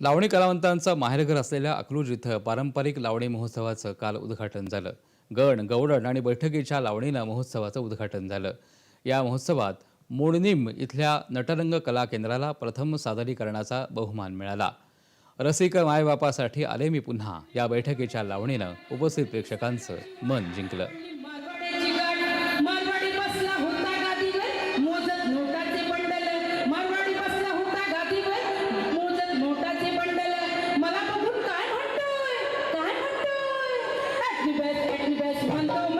लावणी कलावंतांचं माहेरघर असलेल्या अकलूज इथं पारंपरिक लावणी महोत्सवाचं काल उद्घाटन झालं. गण गवडण आणि बैठकीच्या लावणीनं महोत्सवाचं उद्घाटन झालं. या महोत्सवात मोडनिम इथल्या नटरंग कला केंद्राला प्रथम सादरीकरणाचा बहुमान मिळाला. रसिक मायबापासाठी आले मी पुन्हा. या बैठकीच्या लावणीनं उपस्थित प्रेक्षकांचं मन जिंकलं. the best and the best. One, two,